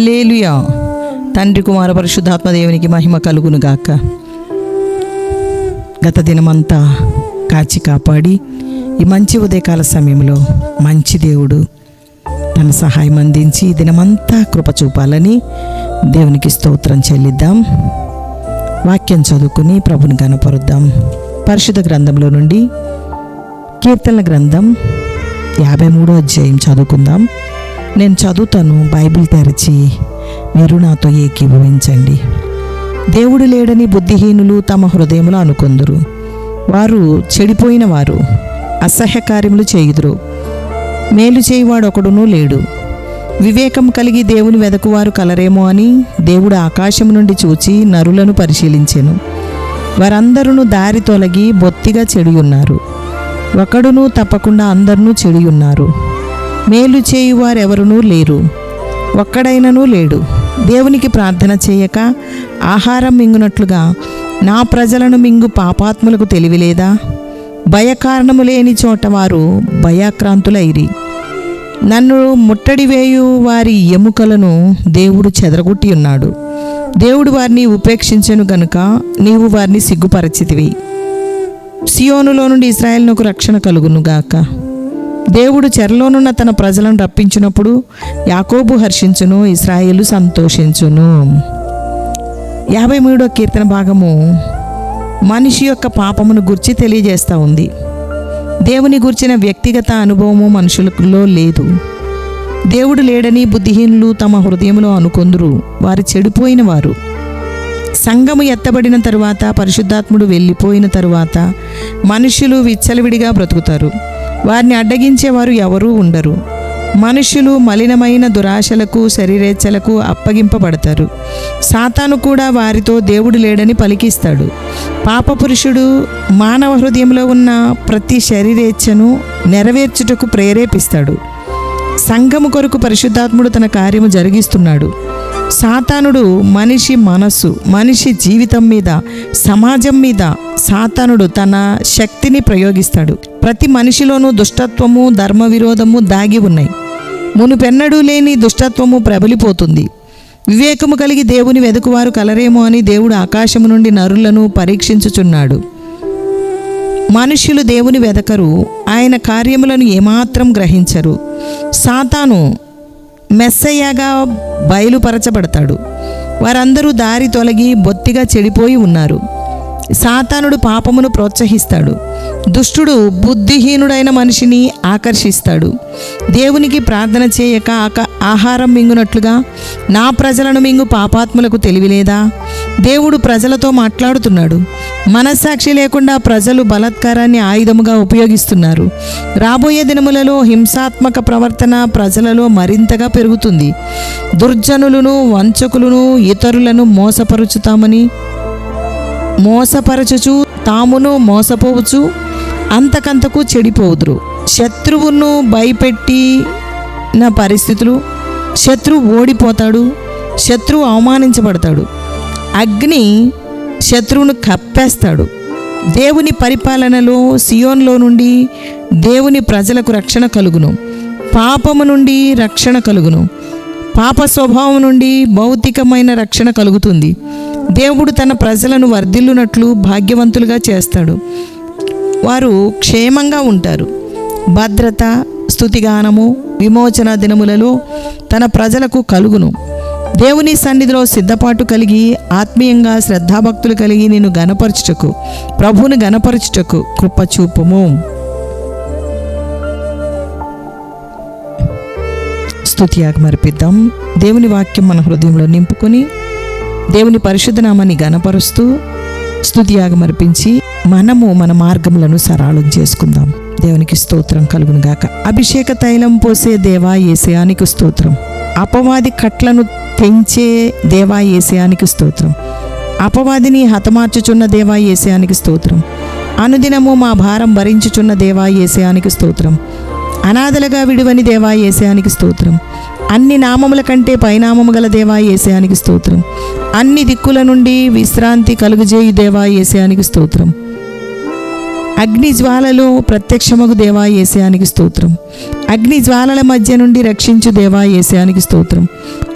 Hallelujah తండ్రి కుమార పరిశుద్ధాత్మ దేవునికి మహిమ కలుగును గాక గత దినమంతా కాచి కాపాడి ఈ మంచి ఉదయకాల సమయంలో మంచి దేవుడు తన సహాయం అందించి ఈ దినమంతా కృప చూపాలని దేవునికి స్తోత్రం చెల్లిద్దాం. వాక్యం చదువుకుని ప్రభుని కనపరుద్దాం పరిశుద్ధ గ్రంథంలో నుండి కీర్తనల గ్రంథం యాభై మూడో అధ్యాయం చదువుకుందాం. నేను చదువుతాను బైబిల్ తెరిచి మీరు నాతో ఏకీభవించండి. దేవుడు లేడని బుద్ధిహీనులు తమ హృదయములో అనుకుందరు. వారు చెడిపోయిన వారు అసహ్య కార్యములు చేయుదురు. మేలు చేయువాడు ఒకడునూ లేడు. వివేకం కలిగి దేవుని వెదకువారు కలరేమో అని దేవుడు ఆకాశం నుండి చూచి నరులను పరిశీలించెను. వారందరూ దారి తొలగి బొత్తిగా చెడి ఉన్నారు ఒకడును తప్పకుండా అందరినూ చెడియున్నారు. మేలు చేయువారెవరునూ లేరు. ఒక్కడైనను లేడు. దేవునికి ప్రార్థన చేయక ఆహారం మింగునట్లుగా నా ప్రజలను మింగు పాపాత్ములకు తెలివిలేదా? భయకారణము లేని చోట వారు భయాక్రాంతులైరి. నన్ను ముట్టడి వేయు వారి ఎముకలను దేవుడు చెదరగొట్టి ఉన్నాడు. దేవుడు వారిని ఉపేక్షించను గనుక నీవు వారిని సిగ్గుపరచితివి. సియోనులో నుండి ఇస్రాయేల్నకు రక్షణ కలుగునుగాక. దేవుడు చెరలోనున్న తన ప్రజలను రప్పించినప్పుడు యాకోబు హర్షించును ఇస్రాయేలు సంతోషించును. యాభై మూడో కీర్తన భాగము మనిషి యొక్క పాపమును గుర్చి తెలియజేస్తూ ఉంది. దేవుని గుర్చిన వ్యక్తిగత అనుభవము మనుషులలో లేదు. దేవుడు లేడని బుద్ధిహీనులు తమ హృదయంలో అనుకొందురు వారు చెడిపోయిన వారు. సంఘము ఎత్తబడిన తరువాత పరిశుద్ధాత్ముడు వెళ్ళిపోయిన తరువాత మనుషులు విచ్చలవిడిగా బ్రతుకుతారు. వారిని అడ్డగించేవారు ఎవరూ ఉండరు. మనుషులు మలినమైన దురాశలకు శరీరేచ్ఛలకు అప్పగింపబడతారు. సాతాను కూడా వారితో దేవుడు లేడని పలికిస్తాడు. పాపపురుషుడు మానవ హృదయంలో ఉన్న ప్రతి శరీరేచ్ఛను నెరవేర్చుటకు ప్రేరేపిస్తాడు. సంఘము కొరకు పరిశుద్ధాత్ముడు తన కార్యము జరిగిస్తున్నాడు. సాతానుడు మనిషి మనస్సు మనిషి జీవితం మీద సమాజం మీద సాతానుడు తన శక్తిని ప్రయోగిస్తాడు. ప్రతి మనిషిలోనూ దుష్టత్వము ధర్మ విరోధము దాగి ఉన్నాయి. మునుపెన్నడూ లేని దుష్టత్వము ప్రబలిపోతుంది. వివేకము కలిగి దేవుని వెదుకువారు కలరేమో అని దేవుడు ఆకాశము నుండి నరులను పరీక్షించుచున్నాడు. మనుష్యులు దేవుని వెదకరు ఆయన కార్యములను ఏమాత్రం గ్రహించరు. సాతాను మెస్సయ్యగా బయలుపరచబడతాడు. వారందరూ దారి తొలగి బొత్తిగా చెడిపోయి ఉన్నారు. సాతానుడు పాపమును ప్రోత్సహిస్తాడు. దుష్టుడు బుద్ధిహీనుడైన మనిషిని ఆకర్షిస్తాడు. దేవునికి ప్రార్థన చేయక ఆక ఆహారం మింగునట్లుగా నా ప్రజలను మింగు పాపాత్ములకు తెలివిలేదా? దేవుడు ప్రజలతో మాట్లాడుతున్నాడు. మనస్సాక్షి లేకుండా ప్రజలు బలాత్కారాన్ని ఆయుధముగా ఉపయోగిస్తున్నారు. రాబోయే దినములలో హింసాత్మక ప్రవర్తన ప్రజలలో మరింతగా పెరుగుతుంది. దుర్జనులను వంచకులను ఇతరులను మోసపరుచుతామని మోసపరచుచు తామును మోసపోవచ్చు అంతకంతకు చెడిపోదురు శత్రువును భయపెట్టిన పరిస్థితులు శత్రువు ఓడిపోతాడు శత్రువు అవమానించబడతాడు. అగ్ని శత్రువును కప్పేస్తాడు. దేవుని పరిపాలనలో సియోన్లో నుండి దేవుని ప్రజలకు రక్షణ కలుగును. పాపము నుండి రక్షణ కలుగును. పాప స్వభావం నుండి భౌతికమైన రక్షణ కలుగుతుంది. దేవుడు తన ప్రజలను వర్ధిల్లునట్లు భాగ్యవంతులుగా చేస్తాడు. వారు క్షేమంగా ఉంటారు. భద్రత స్థుతిగానము విమోచన దినములలో తన ప్రజలకు కలుగును. దేవుని సన్నిధిలో సిద్ధపాటు కలిగి ఆత్మీయంగా శ్రద్ధాభక్తులు కలిగి నేను గనపరచుటకు ప్రభువుని గనపరచుటకు కృపచూపుము చూపుము. అర్పిద్దాం దేవుని వాక్యం మన హృదయంలో నింపుకొని దేవుని పరిశుద్ధనామాన్ని గనపరుస్తూ స్తుతియాగం అర్పించి మనము మన మార్గములను సరళం చేసుకుందాం. దేవునికి స్తోత్రం కలుగునుగాక. అభిషేక తైలం పోసే దేవా ఏసయానికి స్తోత్రం. అపవాది కట్లను తెంచే దేవా ఏసయానికి స్తోత్రం. అపవాదిని హతమార్చుచున్న దేవా ఏసయానికి స్తోత్రం. అనుదినము మా భారం భరించుచున్న దేవా ఏసయానికి స్తోత్రం. అనాథలుగా విడువని దేవా ఏసయానికి స్తోత్రం. అన్ని నామముల కంటే పైనామము గల దేవా ఏసయానికి స్తోత్రం. అన్ని దిక్కుల నుండి విశ్రాంతి కలుగజేయు దేవా ఏసయానికి స్తోత్రం. అగ్ని జ్వాలలో ప్రత్యక్షమగు దేవా ఏసయానికి స్తోత్రం. అగ్ని జ్వాలల మధ్య నుండి రక్షించు దేవా ఏసయానికి స్తోత్రం.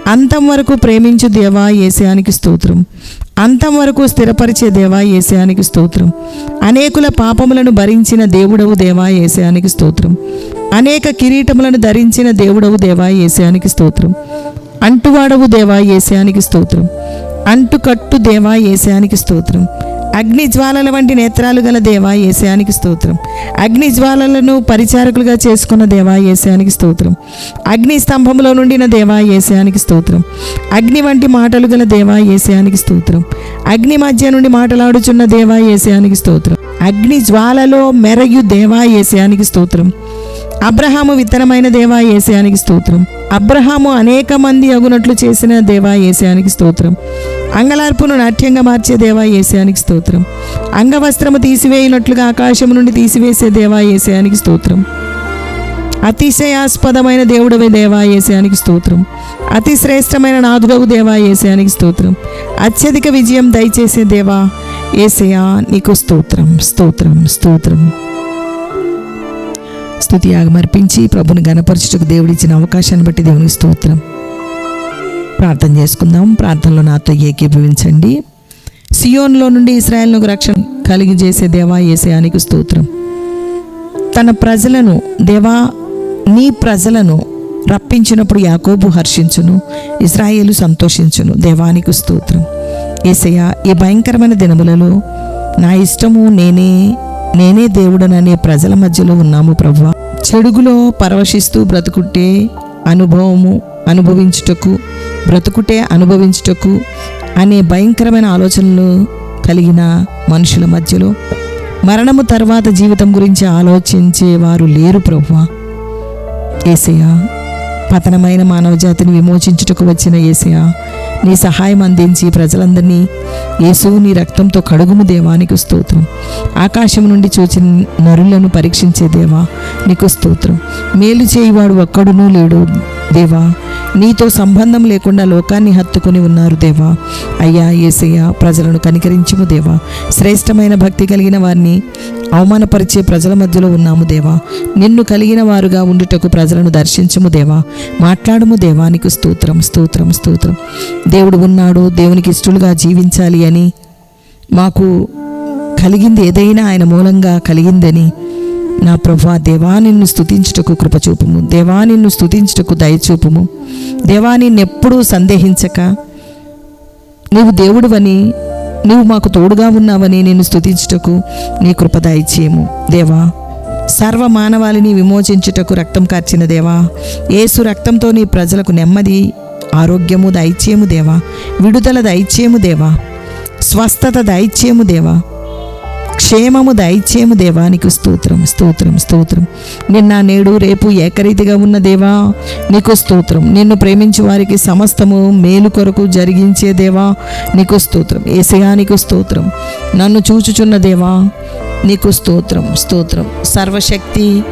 అంతం వరకు ప్రేమించు దేవా ఏసయానికి స్తోత్రం. అంతం వరకు స్థిరపరిచే దేవా ఏసయానికి స్తోత్రం. అనేకుల పాపములను భరించిన దేవుడవు దేవా ఏసయానికి స్తోత్రం. అనేక కిరీటములను ధరించిన దేవుడవు దేవా ఏసయానికి స్తోత్రం. అంటువాడవు దేవా ఏసయానికి స్తోత్రం. అంటుకట్టు దేవా ఏసయానికి స్తోత్రం. అగ్ని జ్వాలల వంటి నేత్రాలు గల దేవా ఏసయానికి స్తోత్రం. అగ్ని జ్వాలలను పరిచారకులుగా చేసుకున్న దేవా ఏసయానికి స్తోత్రం. అగ్ని స్తంభంలో నుండిన దేవా ఏసయానికి స్తోత్రం. అగ్ని వంటి మాటలు గల దేవా ఏసయానికి స్తోత్రం. అగ్ని మధ్య నుండి మాటలాడుచున్న దేవా ఏసయానికి స్తోత్రం. అగ్ని జ్వాలలో మెరయు దేవా ఏసయానికి స్తోత్రం. అబ్రహాము విత్తనమైన దేవా ఏసయానికి స్తోత్రం. అబ్రహాము అనేక మంది అగునట్లు చేసిన దేవా ఏసయానికి స్తోత్రం. అంగలార్పును నాట్యంగా మార్చే దేవా ఏసయానికి స్తోత్రం. అంగవస్త్రము తీసివేయనట్లుగా ఆకాశం నుండి తీసివేసే దేవా ఏసయానికి స్తోత్రం. అతిశయాస్పదమైన దేవుడవే దేవా ఏసయానికి స్తోత్రం. అతి శ్రేష్టమైన నాదుడవు దేవా ఏసయానికి స్తోత్రం. అత్యధిక విజయం దయచేసే దేవా ఏసయా నీకు స్తోత్రం స్తోత్రం స్తోత్రం. స్తుతి యాగమర్పించి ప్రభుని గణపరచుటకు దేవుడిచ్చిన అవకాశాన్ని బట్టి దేవుని స్తోత్రం. ప్రార్థన చేసుకుందాం. ప్రార్థనలో నాతో ఏకీభవించండి. సియోన్లో నుండి ఇస్రాయేల్ను రక్షణ కలిగి చేసే దేవా ఏసయానికి స్తోత్రం. తన ప్రజలను దేవా నీ ప్రజలను రప్పించినప్పుడు యాకోబు హర్షించును ఇస్రాయేలు సంతోషించును. దేవానికి స్తోత్రం. ఏసయ్య ఈ భయంకరమైన దినములలో నా ఇష్టము నేనే నేనే దేవుడననే ప్రజల మధ్యలో ఉన్నాము ప్రభా చెడుగులో పరవశిస్తూ బ్రతుకుటే అనుభవము అనుభవించుటకు బ్రతుకుటే అనుభవించుటకు అనే భయంకరమైన ఆలోచనలు కలిగిన మనుషుల మధ్యలో మరణము తర్వాత జీవితం గురించి ఆలోచించే వారు లేరు ప్రభువా. ఏసయ్యా పతనమైన మానవ జాతిని విమోచించుటకు వచ్చిన ఏసయ్య నీ సహాయం అందించి ప్రజలందరినీ యేసువు నీ రక్తంతో కడుగుము దేవానికి స్తోత్రం. ఆకాశం నుండి చూచిన నరులను పరీక్షించే దేవా నీకు స్తోత్రం. మేలు చేయువాడు ఒక్కడునూ లేడు దేవా. నీతో సంబంధం లేకుండా లోకాన్ని హత్తుకుని ఉన్నారు దేవా. అయ్యా ఏసయ్య ప్రజలను కనికరించుము దేవా. శ్రేష్టమైన భక్తి కలిగిన వారిని అవమానపరిచే ప్రజల మధ్యలో ఉన్నాము దేవా. నిన్ను కలిగిన వారుగా ఉండుటకు ప్రజలను దర్శించుము దేవా. మాట్లాడము దేవా నీకు స్తోత్రం స్తోత్రం స్తోత్రం. దేవుడు ఉన్నాడు దేవునికి ఇష్టలుగా జీవించాలి అని మాకు కలిగింది ఏదైనా ఆయన మూలంగా కలిగిందని నా ప్రభా దేవా నిన్ను స్తుతించుటకు కృపచూపుము దేవా నిన్ను స్తుతించుటకు దయచూపుము దేవా నిన్నెప్పుడూ సందేహించక. నీవు దేవుడువని నువ్వు మాకు తోడుగా ఉన్నావని నేను స్తుతించుటకు నీ కృప దయచేయము. దేవా సర్వ మానవాళిని విమోచించుటకు రక్తం కార్చిన దేవా ఏసు రక్తంతో నీ ప్రజలకు నెమ్మది ఆరోగ్యము దయచేయము దేవా విడుదల దయచేయము దేవా స్వస్థత దయచేయము దేవా క్షేమము దయచేయము దేవానికి స్తోత్రం స్తోత్రం స్తోత్రం. నిన్న నేడు రేపు ఏకరీతిగా ఉన్న దేవా నీకు స్తోత్రం. నిన్ను ప్రేమించు వారికి సమస్తము మేలు కొరకు జరిగించే దేవా నీకు స్తోత్రం. ఏసయా నీకు స్తోత్రం. నన్ను చూచుచున్న దేవా నీకు స్తోత్రం స్తోత్రం. సర్వశక్తి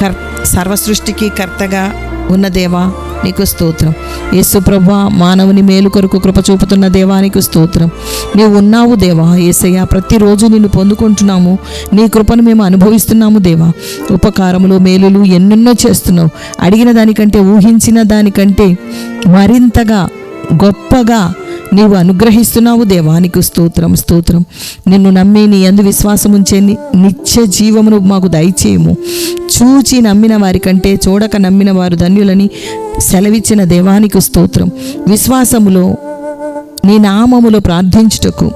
కర్ సర్వ సృష్టికి కర్తగా ఉన్న దేవా నీకు స్తోత్రం. యేసు ప్రభు మానవుని మేలు కొరకు కృప చూపుతున్న దేవానికి స్తోత్రం. నీవు ఉన్నావు దేవా ఏసయ్య ప్రతిరోజు నిన్ను పొందుకుంటున్నాము. నీ కృపను మేము అనుభవిస్తున్నాము దేవా. ఉపకారములు మేలులు ఎన్నెన్నో చేస్తున్నావు. అడిగిన దానికంటే ఊహించిన దానికంటే మరింతగా గొప్పగా నీవు అనుగ్రహిస్తున్నావు దేవానికి స్తోత్రం స్తోత్రం. నిన్ను నమ్మి నీ అందు విశ్వాసం ఉంచే ని- నిత్య జీవమును మాకు దయచేయము. చూచి నమ్మిన వారికంటే చూడక నమ్మిన వారు ధన్యులని సెలవిచ్చిన దేవానికి స్తోత్రం. విశ్వాసములో నీ నామములో ప్రార్థించుటకు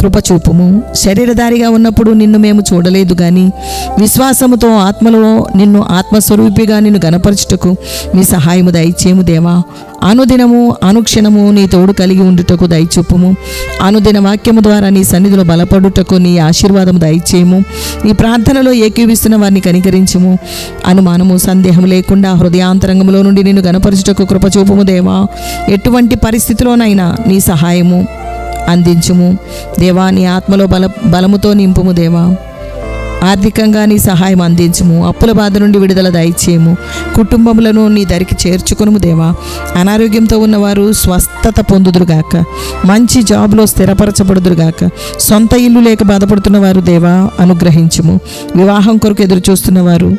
కృపచూపుము. శరీరధారిగా ఉన్నప్పుడు నిన్ను మేము చూడలేదు కానీ విశ్వాసముతో ఆత్మలో నిన్ను ఆత్మస్వరూపిగా నిన్ను గనపరచుటకు మీ సహాయము దయచేయము దేవా. అనుదినము అనుక్షణము నీ తోడు కలిగి ఉండుటకు దయచూపుము. అనుదిన వాక్యము ద్వారా నీ సన్నిధిలో బలపడుటకు నీ ఆశీర్వాదము దయచేయము. ఈ ప్రార్థనలో ఏకీవిస్తున్న వారిని కనికరించుము. అనుమానము సందేహం లేకుండా హృదయాంతరంగంలో నుండి నిన్ను గనపరచుటకు కృపచూపుము దేవా. ఎటువంటి పరిస్థితిలోనైనా నీ సహాయము అందించుము. దేవా నీ ఆత్మలో బల బలముతో నింపుము దేవా. ఆర్థికంగా నీ సహాయం అందించుము. అప్పుల బాధ నుండి విడుదల దయచేయము. కుటుంబములను నీ దరికి చేర్చుకునుము దేవా. అనారోగ్యంతో ఉన్నవారు స్వస్థత పొందుదురుగాక మంచి జాబ్లో స్థిరపరచబడుదురుగాక సొంత ఇల్లు లేక బాధపడుతున్న వారు దేవా అనుగ్రహించుము. వివాహం కొరకు ఎదురు చూస్తున్నవారు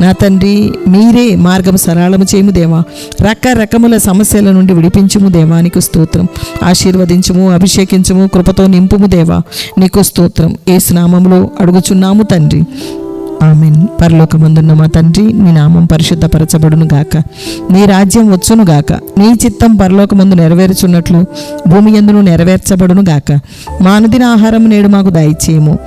నా తండ్రి మీరే మార్గం సరళము చేయము దేవా. రకరకముల సమస్యల నుండి విడిపించుము దేవా. నీకు స్తోత్రం. ఆశీర్వదించము అభిషేకించము కృపతో నింపుము దేవా. నీకు స్తోత్రం. ఏ స్నామంలో అడుగుచున్నాము తండ్రి. ఆమెన్. పరలోకమందున్న మా తండ్రి నీ నామం పరిశుద్ధపరచబడును గాక. నీ రాజ్యం వచ్చును గాక. నీ చిత్తం పరలోకమందు నెరవేర్చున్నట్లు భూమి ఎందును నెరవేర్చబడును గాక. మానదిన ఆహారం నేడు మాకు దయచేయము.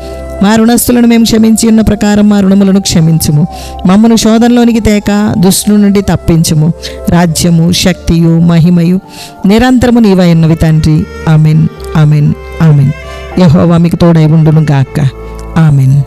మా రుణస్థులను మేము క్షమించి ఉన్న ప్రకారం మా రుణములను క్షమించుము. మమ్మను శోధనలోనికి తేక దుష్టుల నుండి తప్పించుము. రాజ్యము శక్తియు మహిమయు నిరంతరము నీవైనవి తండ్రి. Amen amen amen. యహోవా మీకు తోడై ఉండును గాక ఆమెన్.